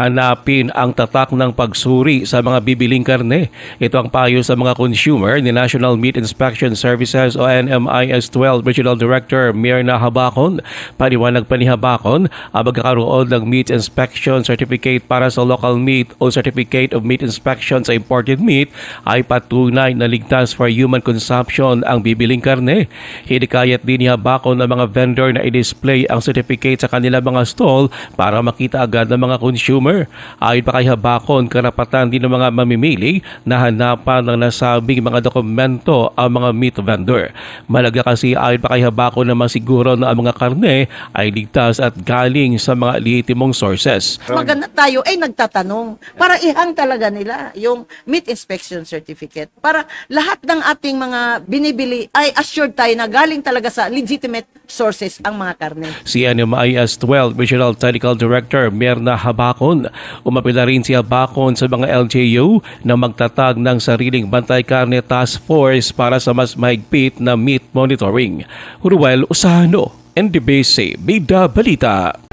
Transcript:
hanapin ang tatak ng pagsuri sa mga bibiling karne. Ito ang payo sa mga consumer ni National Meat Inspection Services o NMIS 12 Regional Director Mirna Habakon. Paliwanag pa ni Habakon ang magkakaroon ng meat inspection certificate para sa local meat o certificate of meat inspection sa imported meat ay patunay na ligtas for human consumption ang bibiling karne. Hinikayat din ni Habakon ng mga vendor na i-display ang certificate sa kanilang mga stall para makita agad ng mga consumer. Ayon pa kay Habakon, karapatan din ng mga mamimili na hanapan ng nasabing mga dokumento ang mga meat vendor. Malaga kasi ayon pa kay Habakon na masiguro na ang mga karne ay ligtas at galing sa mga lehitimong sources. Maganda tayo ay nagtatanong para ihang talaga nila yung meat inspection certificate para lahat ng ating mga binibili ay assured tayo na galing talaga sa legitimate sources ang mga karne. Si NMIS 12 Regional Technical Director Mirna Habakon. Umapila rin si Habakon sa mga LGU na magtatag ng sariling Bantay Karne Task Force para sa mas mahigpit na meat monitoring. Ruel Usano, NDBC, Bida Balita.